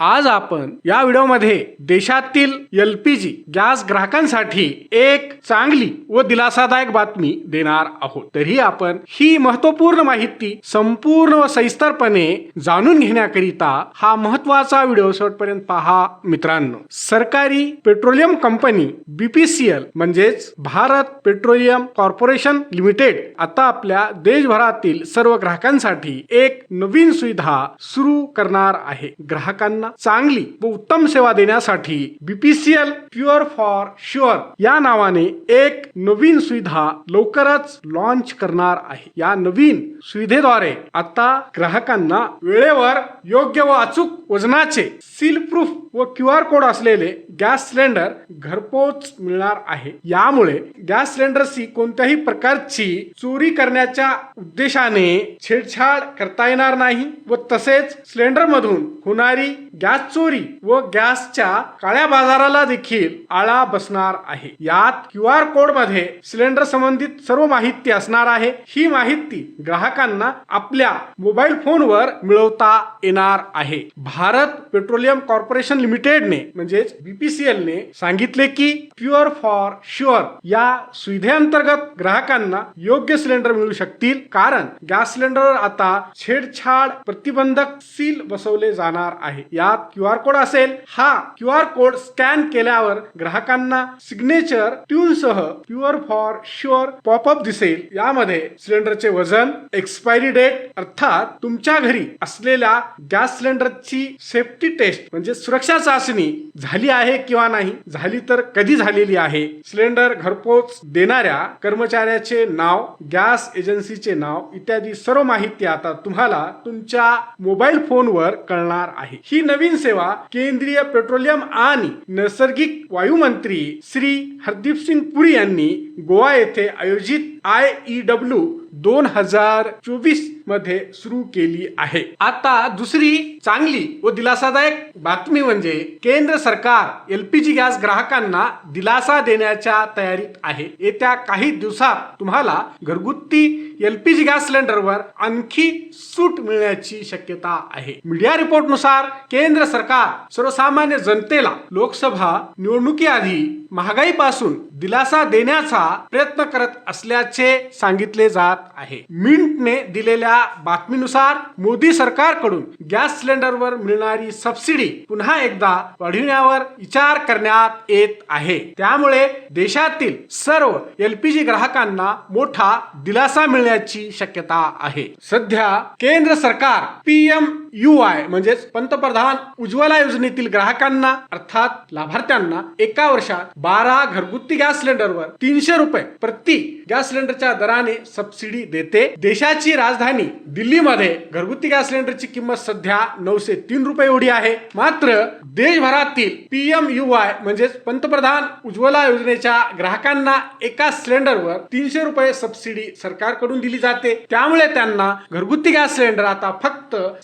आज आपण या व्हिडिओमध्ये देशातील एल पी जी गॅस ग्राहकांसाठी एक चांगली व दिलासादायक बातमी देणार आहोत. तरी आपण ही महत्त्वपूर्ण माहिती संपूर्ण व सविस्तरपणे जाणून घेण्याकरिता हा महत्त्वाचा व्हिडिओ शेवटपर्यंत पहा. मित्रांनो सरकारी पेट्रोलियम कंपनी बीपीसीएल म्हणजेच भारत पेट्रोलियम कॉर्पोरेशन लिमिटेड आता आपल्या देशभरातील सर्व ग्राहकांसाठी एक नवीन सुविधा सुरू करणार आहे. ग्राहकांना चांगली व उत्तम सेवा देण्यासाठी बीपीसीएल प्युअर फॉर शुअर या नावाने एक नवीन सुविधा लवकरच लॉन्च करणार आहे. या नवीन सुविधेद्वारे आता ग्राहकांना वेळेवर योग्य व अचूक वजनाचे सील प्रूफ व क्यू आर कोड असलेले गॅस सिलेंडर घरपोच मिळणार आहे. यामुळे गॅस सिलेंडरची कोणत्याही प्रकारची चोरी करण्याच्या उद्देशाने छेडछाड करता येणार नाही व तसेच सिलेंडर मधून होणारी गॅस चोरी व गॅसच्या काळ्या बाजाराला देखील आळा बसणार आहे. यात क्यू आर कोडमध्ये सिलेंडर संबंधित सर्व माहिती असणार आहे. ही माहिती ग्राहकांना आपल्या मोबाईल फोनवर मिळवता येणार आहे. भारत पेट्रोलियम कॉर्पोरेशन लिमिटेडने म्हणजेच बीपी ने सांगितले की प्युअर फॉर शुअर या सुविधेअंतर्गत ग्राहकांना योग्य सिलेंडर मिळू शकतील कारण गॅस सिलेंडरवर आता छेडछाड प्रतिबंधक सील बसवले जाणार आहे. यात क्यू आर कोड असेल. हा क्यू आर कोड स्कॅन केल्यावर ग्राहकांना सिग्नेचर ट्यून सह प्युअर फॉर शुअर पॉपअप दिसेल. यामध्ये सिलेंडरचे वजन एक्सपायरी डेट अर्थात तुमच्या घरी असलेल्या गॅस सिलेंडरची सेफ्टी टेस्ट म्हणजे सुरक्षा चाचणी झाली आहे किंवा नाही झाली तर कधी झालेली आहे? सिलेंडर घरपोच देणाऱ्या कर्मचाऱ्याचे नाव गॅस एजन्सीचे नाव इत्यादी सर्व माहिती आता तुम्हाला तुमच्या मोबाईल फोनवर कळणार आहे. ही नवीन सेवा केंद्रीय पेट्रोलियम आणि नैसर्गिक वायू मंत्री श्री हरदीप सिंग पुरी यांनी गोवा येथे आयोजित आय ई डब्ल्यू दोन हजार चोवीसमध्ये सुरू केली आहे. आता दुसरी चांगली व दिलासादायक बातमी म्हणजे केंद्र सरकार एलपीजी गॅस ग्राहकांना दिलासा देण्याच्या तयारीत आहे. येत्या काही दिवसात तुम्हाला घरगुती एलपीजी गॅस सिलेंडरवर आणखी सूट मिळण्याची शक्यता आहे. मीडिया रिपोर्टनुसार केंद्र सरकार सर्वसामान्य जनतेला लोकसभा निवडणुकीआधी महागाईपासून दिलासा देण्याचा प्रयत्न करत असल्याचे सांगितले जात आहे. मिंटने दिलेल्या बातमीनुसार मोदी सरकारकडून गॅस सिलेंडरवर मिळणारी सबसिडी पुन्हा एकदा वाढविण्यावर विचार करण्यात येत आहे. त्यामुळे देशातील सर्व एलपीजी ग्राहकांना मोठा दिलासा मिळण्याची शक्यता आहे. सध्या केंद्र सरकार पीएम यू आय म्हणजेच पंतप्रधान उज्ज्वला योजनेतील ग्राहकांना अर्थात लाभार्थ्यांना एका वर्षात बारा घरगुती गॅस सिलेंडरवर तीनशे रुपये प्रति गॅस सिलेंडरच्या दराने सबसिडी देते. देशाची राजधानी दिल्लीमध्ये घरगुती गॅस सिलेंडरची किंमत सध्या नऊशे तीन रुपये एवढी आहे. मात्र देशभरातील पीएम यू आय म्हणजेच पंतप्रधान उज्ज्वला योजनेच्या ग्राहकांना एका सिलेंडरवर तीनशे रुपये सबसिडी सरकारकडून दिली जाते. त्यामुळे त्यांना घरगुती गॅस सिलेंडर आता फक्त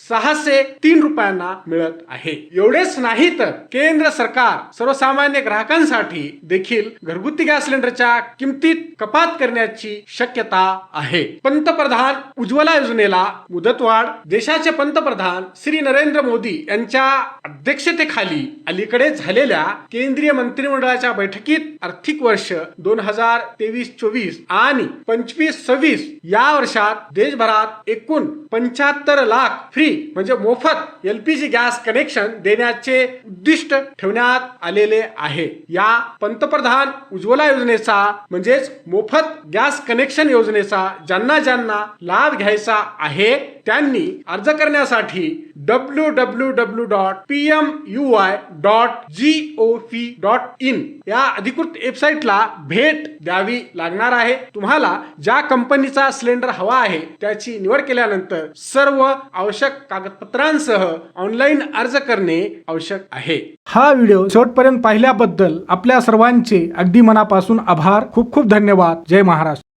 सहाशे तीन रुपयांना मिळत आहे. एवढेच नाही तर केंद्र सरकार सर्वसामान्य ग्राहकांसाठी देखील घरगुती गॅस सिलेंडरच्या किमतीत कपात करण्याची शक्यता आहे. पंतप्रधान उज्ज्वला योजनेला मुदतवाढ देशाचे पंतप्रधान श्री नरेंद्र मोदी यांच्या अध्यक्षतेखाली अलीकडे झालेल्या केंद्रीय मंत्रिमंडळाच्या बैठकीत आर्थिक वर्ष दोन हजार तेवीस चोवीस आणि पंचवीस सव्वीस या वर्षात देशभरात एकूण पंच्याहत्तर लाख फ्री म्हणजे मोफत एलपीजी गॅस कनेक्शन देण्याचे उद्दिष्ट ठेवण्यात आलेले आहे. या पंतप्रधान उज्ज्वला योजनेचा म्हणजेच मोफत गॅस कनेक्शन योजनेचा ज्यांना ज्यांना लाभ घ्यायचा आहे त्यांनी अर्ज करण्यासाठी W W W dot P M U I dot G O P dot in या अधिकृत वेबसाईटला भेट द्यावी लागणार आहे. तुम्हाला ज्या कंपनीचा सिलेंडर हवा आहे त्याची निवड केल्यानंतर सर्व आवश्यक कागदपत्रांसह ऑनलाईन अर्ज करणे आवश्यक आहे. हा व्हिडिओ शेवटपर्यंत पाहिल्याबद्दल आपल्या सर्वांचे अगदी मनापासून आभार. खूप खूप धन्यवाद. जय महाराष्ट्र.